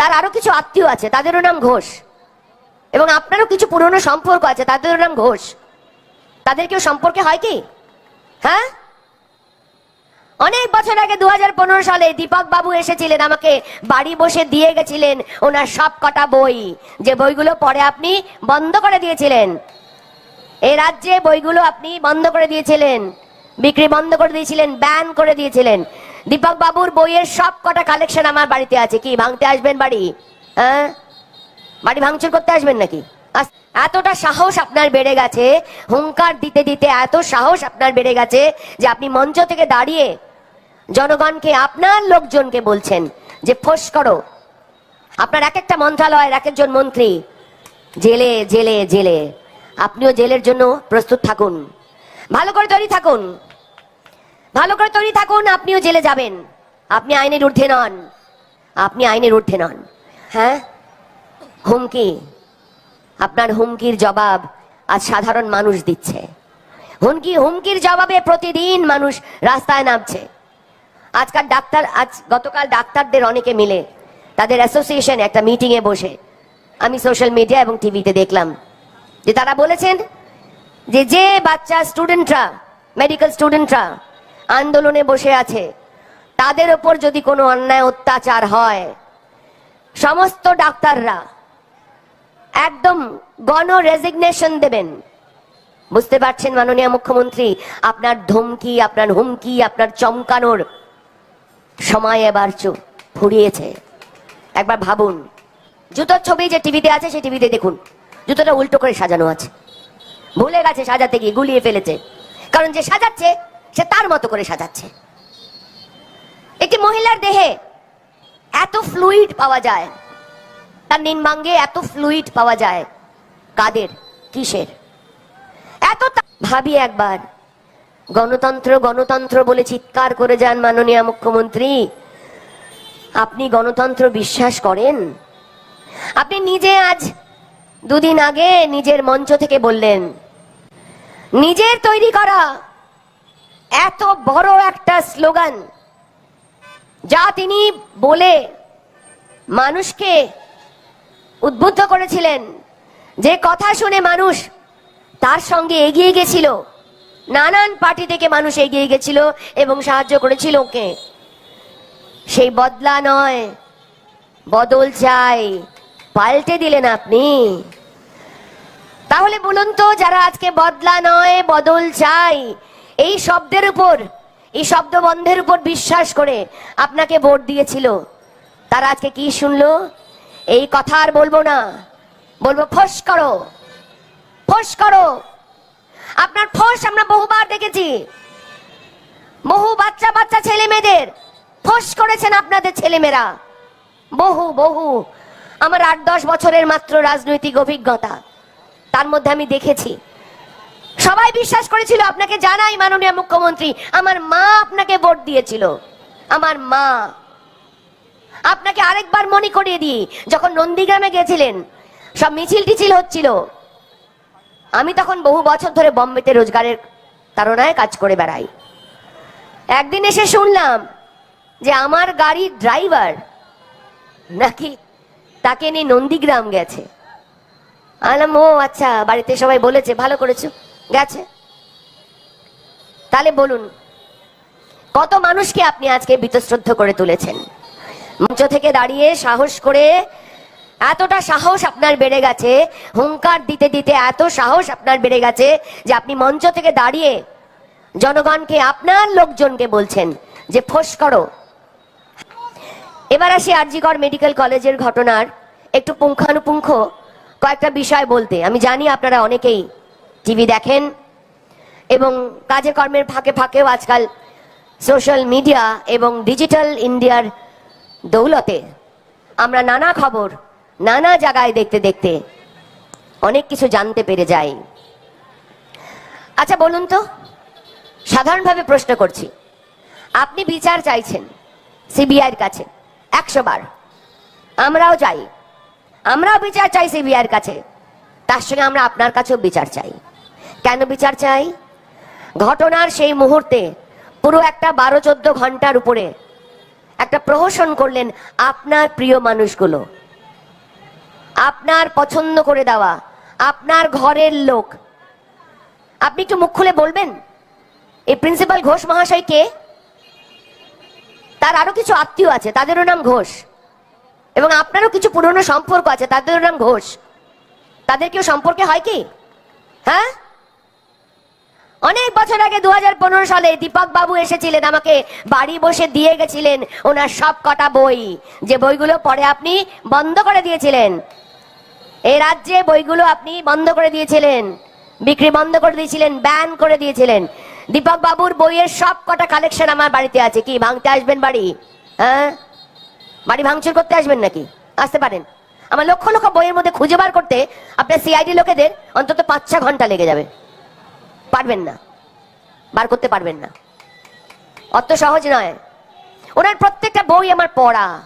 তার আরও কিছু আত্মীয় আছে, তাদেরও নাম ঘোষ। এবং আপনারও কিছু পুরনো সম্পর্ক আছে, তাদেরও নাম ঘোষ। তাদের কেউ সম্পর্কে হয় কি? হ্যাঁ? অনেক বছর আগে দু হাজার পনেরো সালে দীপক বাবু এসেছিলেন, আমাকে বাড়ি বসে দিয়ে গেছিলেন ওনার সব কটা বই। যে বইগুলো পরে আপনি বন্ধ করে দিয়েছিলেন। এই রাজ্যে বইগুলো আপনি বন্ধ করে দিয়েছিলেন, বিক্রি বন্ধ করে দিয়েছিলেন, ব্যান করে দিয়েছিলেন। দীপক বাবুর বইয়ের সব কটা কালেকশন আমার বাড়িতে আছে। কি, ভাঙতে আসবেন বাড়ি? হ্যাঁ? বাড়ি ভাঙচুর করতে আসবেন নাকি? এতটা সাহস আপনার বেড়ে গেছে, হুঙ্কার দিতে দিতে এত সাহস আপনার বেড়ে গেছে যে আপনি মঞ্চ থেকে দাঁড়িয়ে জনগণকে, আপনার লোকজনকে বলছেন যে, ফোস করো। আপনার এক একটা মন্ত্রণালয়ের এক একজন মন্ত্রী, জেলে জেলে জেলে। আপনিও জেলের জন্য প্রস্তুত থাকুন। ভালো করে তৈরি থাকুন। ভালো করে তৈরি থাকুন, আপনিও জেলে যাবেন। আপনি আইনের ঊর্ধ্বে নন। আপনি আইনের ঊর্ধ্বে নন। হ্যাঁ? হুমকি। আপনার হুমকির জবাব আজ সাধারণ মানুষ দিচ্ছে। হুমকি, হুমকির জবাবে প্রতিদিন মানুষ রাস্তায় নামছে। আজকাল ডাক্তার, আজ গতকাল ডাক্তারদের অনেকে মিলে তাদের অ্যাসোসিয়েশন একটা মিটিং এ বসে। আমি সোশ্যাল মিডিয়া এবং টিভিতে দেখলাম যে তারা বলেছেন যে যে বাচ্চা স্টুডেন্টরা, মেডিকেল স্টুডেন্টরা আন্দোলনে বসে আছে। তাদের ওপর যদি কোনো অন্যায় অত্যাচার হয়, সমস্ত ডাক্তাররা একদম গণ রেজিগনেশন দেবেন। বুঝতে পারছেন মাননীয় মুখ্যমন্ত্রী, আপনার ধমকি, আপনার হুমকি, আপনার চমকানোর সময় এবার ফুরিয়েছে। একবার ভাবুন, জুতোর ছবি যে টিভিতে আছে সেই টিভিতে দেখুন। জুতোটা উল্টো করে সাজানো আছে। ভুলে গেছে সাজাতে গিয়ে, গুলিয়ে ফেলেছে। কারণ যে সাজাচ্ছে সে তার মতো করে সাজাচ্ছে। একটি মহিলার দেহে এত ফ্লুইড পাওয়া যায়, তার নিম্বাঙ্গে এত ফ্লুইড পাওয়া যায়, কাদের, কিসের? এত ভাবি একবার, গণতন্ত্র গণতন্ত্র বলে চিৎকার করে যান মাননীয় মুখ্যমন্ত্রী। আপনি গণতন্ত্র বিশ্বাস করেন? আপনি নিজে আজ দুদিন আগে নিজের মঞ্চ থেকে বললেন, নিজের তৈরি করা এত বড় একটা স্লোগান যা তিনি বলে মানুষকে উদ্বুদ্ধ করেছিলেন। যে কথা শুনে মানুষ তার সঙ্গে এগিয়ে গেছিল। নানান পার্টি থেকে মানুষ এগিয়ে গেছিল এবং সাহায্য করেছিল ওকে। সেই বদলা নয়, বদল চাই, পাল্টে দিলেন আপনি। তাহলে বলুন তো, যারা আজকে বদলা নয়, বদল চাই এই শব্দের উপর, এই শব্দ বন্ধের উপর বিশ্বাস করে আপনাকে ভোট দিয়েছিল। তারা আজকে কি শুনলো? এই কথা আর বলব না। বলব, ফস করো। ফস করো। আপনার ফস আমরা বহুবার দেখেছি। বহু বাচ্চা বাচ্চা ছেলে মেয়েদের ফস করেছেন আপনাদের ছেলেমেয়েরা বহু বহু। আমার আট দশ বছরের মাত্র রাজনৈতিক অভিজ্ঞতা। তার মধ্যে আমি দেখেছি। সবাই বিশ্বাস করেছিল, আপনাকে জানাই মাননীয় মুখ্যমন্ত্রী, আমার মা আপনাকে ভোট দিয়েছিল। আমার মা। আপনাকে আরেকবার মনে করিয়ে দিই, যখন নন্দীগ্রামে গেছিলেন সব মিছিল টিছিল হচ্ছিল। আমি তখন বহু বছর ধরে বম্বেতে রোজগারের তারণায় কাজ করে বেড়াই। একদিন এসে শুনলাম যে আমার গাড়ির ড্রাইভার নাকি তাকে নিয়ে নন্দীগ্রাম গেছে। আলাম, ও আচ্ছা বাড়িতে সবাই বলেছে, ভালো করেছ। গেছে? তাহলে বলুন, কত মানুষকে আপনি আজকে বীতশ্রদ্ধ করে তুলেছেন? মঞ্চ থেকে দাঁড়িয়ে সাহস করে এতটা সাহস আপনার বেড়ে গেছে, হুঙ্কার দিতে দিতে এত সাহস আপনার বেড়ে গেছে যে আপনি মঞ্চ থেকে দাঁড়িয়ে জনগণকে, আপনার লোকজনকে বলছেন যে ফোস করো। এবার আসি আরজিকর মেডিকেল কলেজের ঘটনার একটু পুঙ্খানুপুঙ্খ কয়েকটা বিষয় বলতে। আমি জানি আপনারা অনেকেই টিভি দেখেন এবং কাজে কর্মের ফাঁকে ফাঁকেও আজকাল সোশ্যাল মিডিয়া এবং ডিজিটাল ইন্ডিয়ার দৌলতে। আমরা নানা খবর, নানা জায়গায় দেখতে দেখতে অনেক কিছু জানতে পেরে যাই। আচ্ছা বলুন তো, সাধারণভাবে প্রশ্ন করছি। আপনি বিচার চাইছেন সিবিআইয়ের কাছে একশো বার। আমরাও চাই। আমরাও বিচার চাই সিবিআইয়ের কাছে। তার সঙ্গে আমরা আপনার কাছেও বিচার চাই। কেন বিচার চাই? ঘটনার সেই মুহূর্তে পুরো একটা বারো চোদ্দ ঘণ্টার উপরে একটা প্রহসন করলেন আপনার প্রিয় মানুষগুলো। আপনার পছন্দ করে দেওয়া, আপনার ঘরের লোক। আপনি একটু মুখ খুলে বলবেন? এই প্রিন্সিপাল ঘোষ মহাশয় কে? তার আরও কিছু আত্মীয় আছে, তাদেরও নাম ঘোষ। এবং আপনারও কিছু পুরনো সম্পর্ক আছে, তাদেরও নাম ঘোষ। তাদের কেউ সম্পর্কে হয় কি? হ্যাঁ? অনেক বছর আগে দু হাজার পনেরো সালে দীপক বাবু এসেছিলেন আমাকে, বাড়ি বসে দিয়ে গেছিলেন ওনার সব কটা বই। যে বইগুলো পরে আপনি বন্ধ করে দিয়েছিলেন। এই রাজ্যে বইগুলো আপনি বন্ধ করে দিয়েছিলেন, বিক্রি বন্ধ করে দিয়েছিলেন ব্যান করে দিয়েছিলেন। দীপক বাবুর বইয়ের সব কটা কালেকশন আমার বাড়িতে আছে। কি, ভাঙতে আসবেন বাড়ি? হ্যাঁ? বাড়ি ভাঙচুর করতে আসবেন নাকি? আসতে পারেন। আমার লক্ষ লক্ষ বইয়ের মধ্যে খুঁজে বার করতে আপনার সিআইডি লোকেদের অন্তত পাঁচ ছ ঘণ্টা লেগে যাবে। পারবেন না। বার করতে পারবেন না। অত সহজ নয়। ওনার প্রত্যেকটা বই আমার পড়া।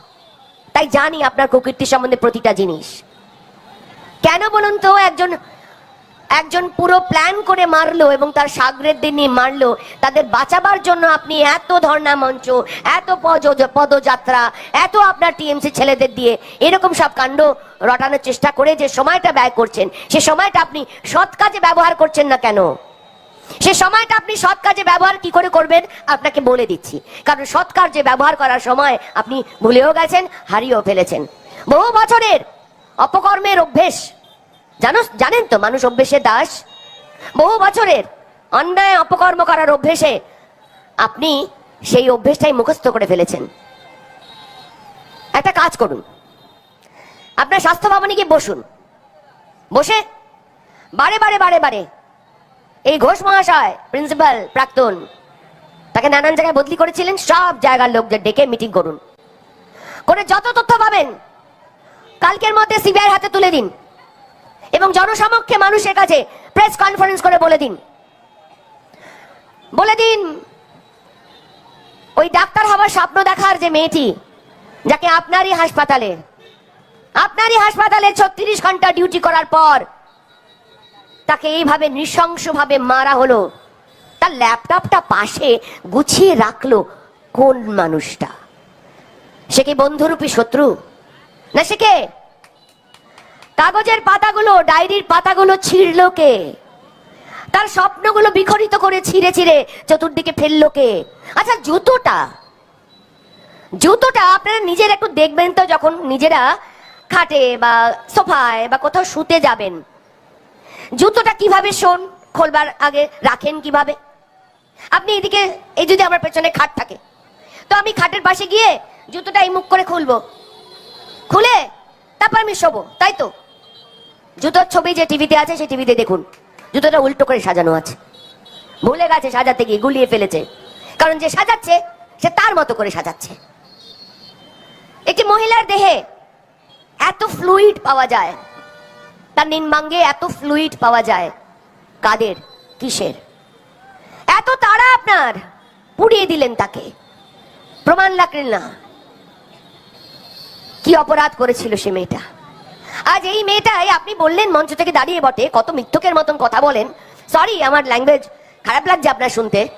তাই জানি আপনার প্রকৃতি সম্বন্ধে প্রতিটা জিনিস। কেন বলুন তো, একজন একজন পুরো প্ল্যান করে মারলো এবং তার সাগরের নিয়ে মারলো। তাদের বাঁচাবার জন্য আপনি এত ধর্ণা মঞ্চ, এত পদ- পদযাত্রা, এত আপনার টিএমসি ছেলেদের দিয়ে এরকম সব কাণ্ড রটানোর চেষ্টা করে যে সময়টা ব্যয় করছেন, সে সময়টা আপনি সৎ কাজে ব্যবহার করছেন না কেন? সে সময়টা আপনি সৎ কাজে ব্যবহার কি করে করবেন আপনাকে বলে দিচ্ছি। কারণ সৎ কার্যে ব্যবহার করার সময় আপনি ভুলেও গেছেন, হারিয়েও ফেলেছেন। বহু বছরের অপকর্মের অভ্যেস, জানো, জানেন তো মানুষ অভ্যেসের দাস? বহু বছরের অন্যায় অপকর্ম করার অভ্যেসে আপনি সেই অভ্যেসটাই মুখস্থ করে ফেলেছেন। একটা কাজ করুন। আপনার স্বাস্থ্য ভবনে গিয়ে বসুন। বসে বারে বারে বারে বারে এই ঘোষ মহাশয় প্রিন্সিপাল প্রাক্তন, তাকে নানান জায়গায় বদলি করেছিলেন, সব জায়গার লোকদের ডেকে মিটিং করুন। করে যত তথ্য পাবেন, কালকের মধ্যে সিবিআই হাতে তুলে দিন এবং জনসমক্ষে মানুষের কাছে প্রেস কনফারেন্স করে বলে দিন। বলে দিন, ওই ডাক্তার হওয়ার স্বপ্ন দেখার যে মেয়েটি, যাকে আপনারই হাসপাতালে আপনারই হাসপাতালে ছত্রিশ ঘণ্টা ডিউটি করার পর তাকে এইভাবে নৃশংসভাবে মারা হলো। তার ল্যাপটপটা পাশে গুছিয়ে রাখল কোন মানুষটা? সে কি বন্ধুরূপী শত্রু? না, সে কে? কাগজের পাতাগুলো, ডায়েরির পাতাগুলো ছিঁড়লো কে? তার স্বপ্নগুলো বিখরিত করে ছিঁড়ে ছিঁড়ে চতুর্দিকে ফেলল কে? আচ্ছা জুতোটা? জুতোটা আপনারা নিজের একটু দেখবেন তো, যখন নিজেরা খাটে বা সোফায় বা কোথাও শুতে যাবেন। জুতোটা কীভাবে শোন খোলবার আগে রাখেন কীভাবে? আপনি এদিকে, এই যদি আমার পেছনে খাট থাকে। তো আমি খাটের পাশে গিয়ে জুতোটা এই মুখ করে খুলবো। খুলে তারপর আমি শোবো, তাই তো? জুতোর ছবি যে টিভিতে আছে, সেই টিভিতে দেখুন। জুতোটা উল্টো করে সাজানো আছে। ভুলে গেছে সাজাতে গিয়ে, গুলিয়ে ফেলেছে। কারণ যে সাজাচ্ছে, সে তার মতো করে সাজাচ্ছে। একটি মহিলার দেহে এত ফ্লুইড পাওয়া যায়। তার নিম্বাঙ্গে এত ফ্লুইড পাওয়া যায়। কাদের? কিসের? এত তারা আপনার! পুড়িয়ে দিলেন তাকে। প্রমাণ লাগলেন না। কি অপরাধ করেছিল সে মেয়েটা? আজ এই মেয়েটাই আপনি বললেন মঞ্চ থেকে দাঁড়িয়ে বটে, কত মিথ্যকের মতন কথা বলেন। সরি আমার ল্যাঙ্গুয়েজ খারাপ লাগছে আপনার শুনতে।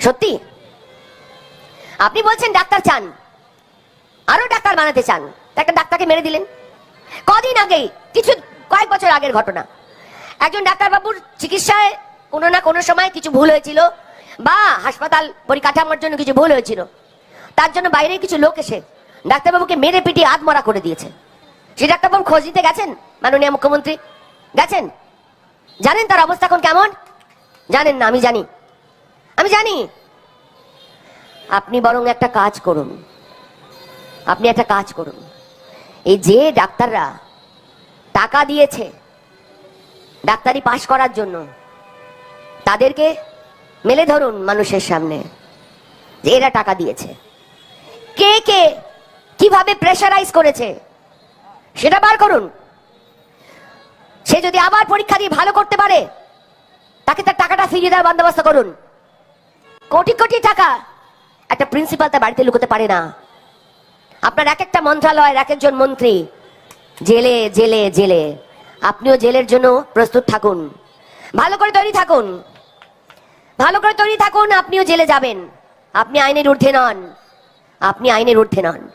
সত্যি? আপনি বলছেন ডাক্তার চান। আরও ডাক্তার বানাতে চান। একটা ডাক্তারকে মেরে দিলেন। কদিন আগেই কিছু কয়েক বছর আগের ঘটনা। একজন ডাক্তারবাবুর চিকিৎসায় কোনো না কোনো সময় কিছু ভুল হয়েছিল বা হাসপাতাল পরিকাঠামোর জন্য কিছু ভুল হয়েছিল। তার জন্য বাইরে কিছু লোক এসে ডাক্তারবাবুকে মেরে পিটিয়ে আধমরা করে দিয়েছে। সেই ডাক্তারবাবু খোঁজ নিতে গেছেন? মাননীয় মুখ্যমন্ত্রী, গেছেন? জানেন তার অবস্থা এখন কেমন? জানেন না, আমি জানি। আমি জানি। আপনি বরং একটা কাজ করুন। আপনি একটা কাজ করুন। এই যে ডাক্তাররা টাকা দিয়েছে ডাক্তারি পাশ করার জন্য। তাদেরকে মেলে ধরুন মানুষের সামনে যে এরা টাকা দিয়েছে। কে কে কীভাবে প্রেশারাইজ করেছে সেটা বার করুন। সে যদি আবার পরীক্ষা দিয়ে ভালো করতে পারে, তাকে তার টাকাটা ফিরিয়ে দেওয়ার বন্দোবস্ত করুন। কোটি কোটি টাকা একটা প্রিন্সিপাল তার বাড়িতে লুকোতে পারে না। আপনার এক একটা মন্ত্রণালয়ের এক একজন মন্ত্রী জেলে জেলে জেলে। আপনিও জেলের জন্য প্রস্তুত থাকুন। ভালো করে তৈরি থাকুন। ভালো করে তৈরি থাকুন, আপনিও জেলে যাবেন। আপনি আইনের ঊর্ধ্বে নন। আপনি আইনের ঊর্ধ্বে নন।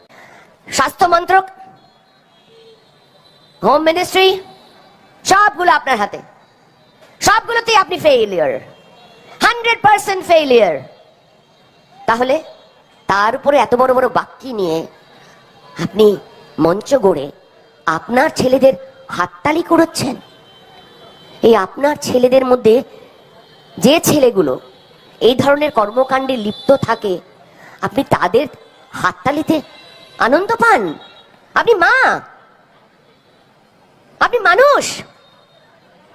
স্বাস্থ্য মন্ত্রক, হোম মিনিস্ট্রি, সবগুলো আপনার হাতে। সবগুলোতেই আপনি ফেইলিয়ার হান্ড্রেড পার্সেন্ট ফেইলিয়ার তাহলে তার উপরে এত বড় বড় বাক্যি নিয়ে আপনি মঞ্চ গড়ে আপনার ছেলেদের হাততালি করাচ্ছেন? এই আপনার ছেলেদের মধ্যে যে ছেলেগুলো এই ধরনের কর্মকাণ্ডে লিপ্ত থাকে, আপনি তাদের হাততালিতে আনন্দ পান? আপনি মা! আপনি মানুষ!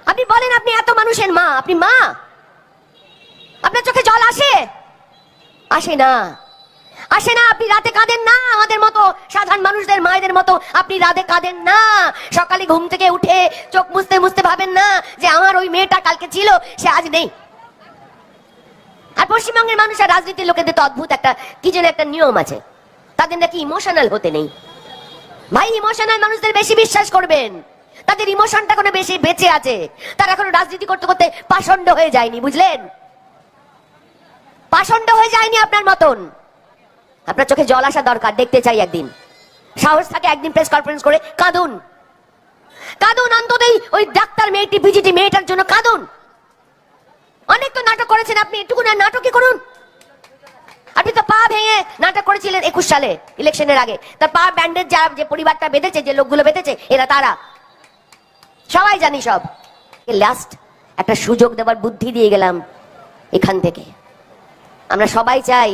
আপনি বলেন আপনি এত মানুষের মা, আপনি মা! আপনার চোখে জল আসে? আসে না। আসে না, আপনি রাতে কাঁদেন না, আমাদের মতো সাধারণ মানুষদের, মায়েদের মতো। আপনি রাতে কাঁদেন না। সকালে ঘুম থেকে উঠে চোখ মুছতে মুছতে ভাবেন না যে আমার ওই মেয়েটা কালকে ছিল, সে আজ নেই। আর পশ্চিমবঙ্গের মানুষ আর রাজনীতির লোকেদের তো অদ্ভুত একটা, কি যেন একটা নিয়ম আছে। তাদের নাকি ইমোশনাল হতে নেই। ভাই ইমোশনাল মানুষদের বেশি বিশ্বাস করবেন। তাদের ইমোশনটা কোনো বেশি বেঁচে আছে। তারা এখনও রাজনীতি করতে করতে পাষণ্ড হয়ে যায়নি, বুঝলেন? পাষণ্ড হয়ে যায়নি আপনার মতন। আপনার চোখে জল আসা দরকার, দেখতে চাই একদিন। সাহস থাকে একদিন প্রেস কনফারেন্স করে, কাঁদুন। কাঁদুন অন্তত এই ওই ডাক্তার মেয়েটি বিজিটি মেয়েটার জন্য কাঁদুন। অনেক তো নাটক করেছেন আপনি, একটুকু না নাটকই করুন। আপনি তো পা ভেঙে নাটক করেছিলেন একুশ সালে, ইলেকশনের আগে। তার পা ব্যান্ডেজ যারা যে পরিবারটা বেঁধেছে, যে লোকগুলো বেঁধেছে, এরা তারা। সবাই জানি সব। লাস্ট একটা সুযোগ দেওয়ার বুদ্ধি দিয়ে গেলাম এখান থেকে। আমরা সবাই চাই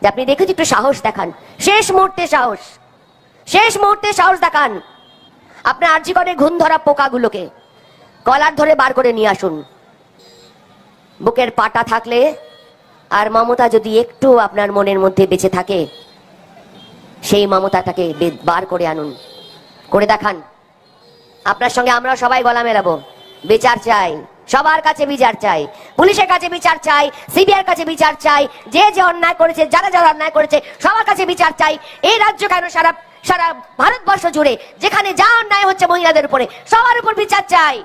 যে আপনি দেখেছি একটু সাহস দেখান। শেষ মুহূর্তে সাহস। শেষ মুহূর্তে সাহস দেখান। আপনার আর্জি করে ঘুম ধরা পোকাগুলোকে কলার ধরে বার করে নিয়ে আসুন। বুকের পাটা থাকলে আর মমতা যদি একটু আপনার মনের মধ্যে বেঁচে থাকে, সেই মমতাটাকে বার করে আনুন। করে দেখান। আপনার সঙ্গে আমরা সবাই গলা মেলাবো বিচার চাই। সবার কাছে বিচার চাই, পুলিশের কাছে বিচার চাই সিবিআর কাছে বিচার চাই, যে যে অন্যায় করেছে, যারা যারা অন্যায় করেছে, সবার কাছে বিচার চাই। এই রাজ্য কেন সারা সারা ভারতবর্ষ জুড়ে যেখানে যা অন্যায় হচ্ছে মহিলাদের উপরে, সবার উপর বিচার চাই।